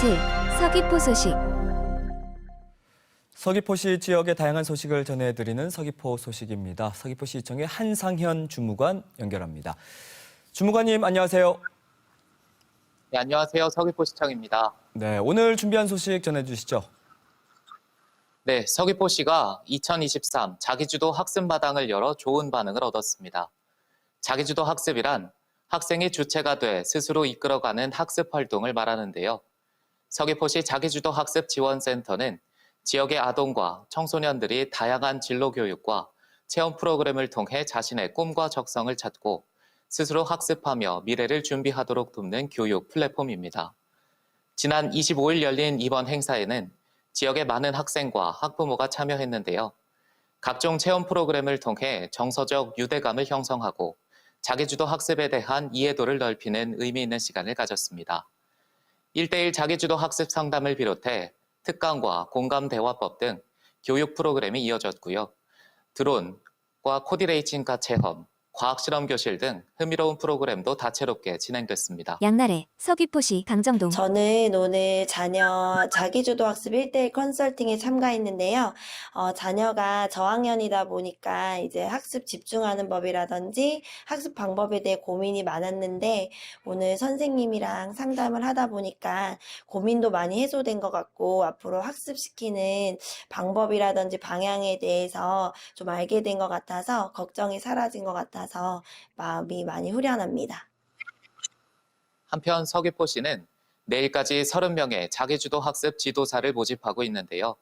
제 서귀포 소식 서귀포시 지역의 다양한 소식을 전해드리는 서귀포 소식입니다. 서귀포시청의 한상현 주무관 연결합니다. 주무관님 안녕하세요. 네, 안녕하세요. 서귀포시청입니다. 네, 오늘 준비한 소식 전해주시죠. 네, 서귀포시가 2023 자기주도 학습마당을 열어 좋은 반응을 얻었습니다. 자기주도 학습이란 학생이 주체가 돼 스스로 이끌어가는 학습 활동을 말하는데요. 서귀포시 자기주도 학습 지원센터는 지역의 아동과 청소년들이 다양한 진로 교육과 체험 프로그램을 통해 자신의 꿈과 적성을 찾고 스스로 학습하며 미래를 준비하도록 돕는 교육 플랫폼입니다. 지난 25일 열린 이번 행사에는 지역의 많은 학생과 학부모가 참여했는데요. 각종 체험 프로그램을 통해 정서적 유대감을 형성하고 자기주도 학습에 대한 이해도를 넓히는 의미 있는 시간을 가졌습니다. 1대1 자기주도 학습 상담을 비롯해 특강과 공감 대화법 등 교육 프로그램이 이어졌고요. 드론과 코디레이팅과 체험, 과학 실험 교실 등 흥미로운 프로그램도 다채롭게 진행됐습니다. 양날의 서귀포시 강정동 저는 오늘 자녀 자기주도 학습 1대1 컨설팅에 참가했는데요. 어, 자녀가 저학년이다 보니까 이제 학습 집중하는 법이라든지 학습 방법에 대해 고민이 많았는데 오늘 선생님이랑 상담을 하다 보니까 고민도 많이 해소된 것 같고 앞으로 학습시키는 방법이라든지 방향에 대해서 좀 알게 된 것 같아서 걱정이 사라진 것 같아서 마음이 많이 후련합니다. 한편 서귀포시는 내일까지 30명의 자기주도 학습 지도사를 모집하고 있는데요.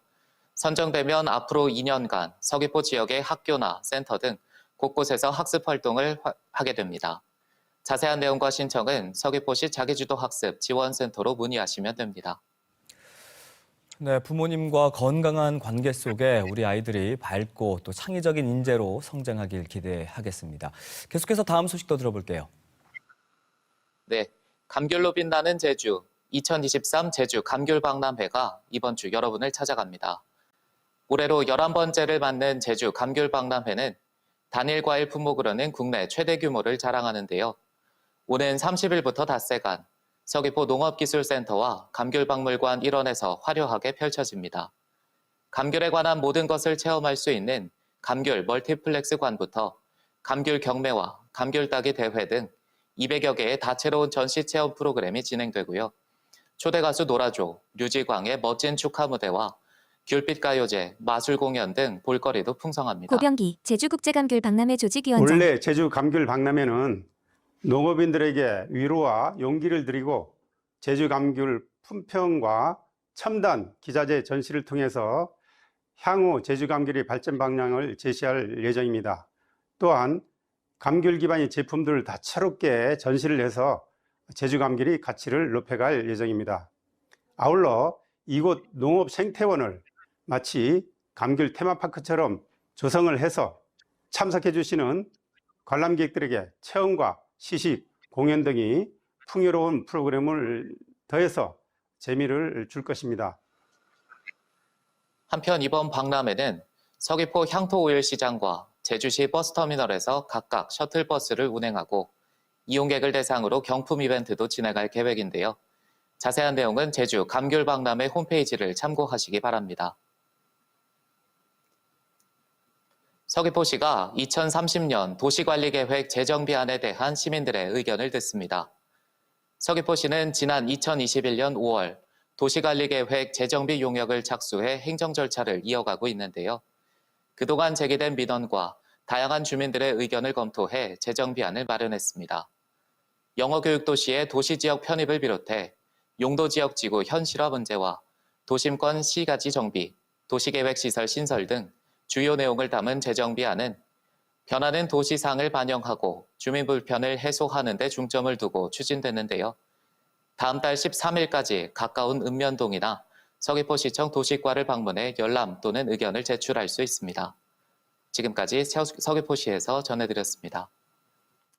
선정되면 앞으로 2년간 서귀포 지역의 학교나 센터 등 곳곳에서 학습 활동을 화- 하게 됩니다. 자세한 내용과 신청은 서귀포시 자기주도 학습 지원센터로 문의하시면 됩니다. 네, 부모님과 건강한 관계 속에 우리 아이들이 밝고 또 창의적인 인재로 성장하길 기대하겠습니다. 계속해서 다음 소식도 들어볼게요. 네, 감귤로 빛나는 제주 2023 제주 감귤 박람회가 이번 주 여러분을 찾아갑니다. 올해로 11번째를 맞는 제주 감귤 박람회는 단일 과일 품목으로는 국내 최대 규모를 자랑하는데요. 오는 30일부터 닷새간 서귀포 농업기술센터와 감귤박물관 일원에서 화려하게 펼쳐집니다. 감귤에 관한 모든 것을 체험할 수 있는 감귤 멀티플렉스관부터 감귤 경매와 감귤 따기 대회 등 200여 개의 다채로운 전시 체험 프로그램이 진행되고요. 초대 가수 노라조, 류지광의 멋진 축하 무대와 귤빛 가요제, 마술 공연 등 볼거리도 풍성합니다. 고병기 제주국제감귤 박람회 조직위원장 원래 제주 감귤 박람회는 농업인들에게 위로와 용기를 드리고 제주 감귤 품평과 첨단 기자재 전시를 통해서 향후 제주 감귤의 발전 방향을 제시할 예정입니다. 또한 감귤 기반의 제품들을 다채롭게 전시를 해서 제주 감귤의 가치를 높여갈 예정입니다. 아울러 이곳 농업 생태원을 마치 감귤 테마파크처럼 조성을 해서 참석해 주시는 관람객들에게 체험과 시식, 공연 등이 풍요로운 프로그램을 더해서 재미를 줄 것입니다. 한편 이번 박람회는 서귀포 향토오일시장과 제주시 버스터미널에서 각각 셔틀버스를 운행하고 이용객을 대상으로 경품 이벤트도 진행할 계획인데요. 자세한 내용은 제주 감귤박람회 홈페이지를 참고하시기 바랍니다. 서귀포시가 2030년 도시관리계획 재정비안에 대한 시민들의 의견을 듣습니다. 서귀포시는 지난 2021년 5월 도시관리계획 재정비 용역을 착수해 행정 절차를 이어가고 있는데요. 그동안 제기된 민원과 다양한 주민들의 의견을 검토해 재정비안을 마련했습니다. 영어교육도시의 도시지역 편입을 비롯해 용도지역 지구 현실화 문제와 도심권 시가지 정비, 도시계획시설 신설 등 주요 내용을 담은 재정비안은 변화는 도시상을 반영하고 주민 불편을 해소하는 데 중점을 두고 추진됐는데요. 다음 달 13일까지 가까운 읍면동이나 서귀포시청 도시과를 방문해 열람 또는 의견을 제출할 수 있습니다. 지금까지 서귀포시에서 전해드렸습니다.